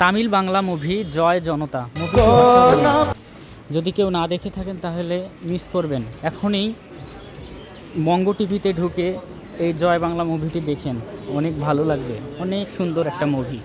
Tamil Bangla movie, Joy Janata. Movie যদি কেউ না দেখে থাকেন, তাহলে মিস করবেন। এখনই বঙ্গ টিভিতে ঢুকে এই জয় বাংলা মুভিটি দেখেন। অনেক ভালো লাগবে। অনেক সুন্দর একটা মুভি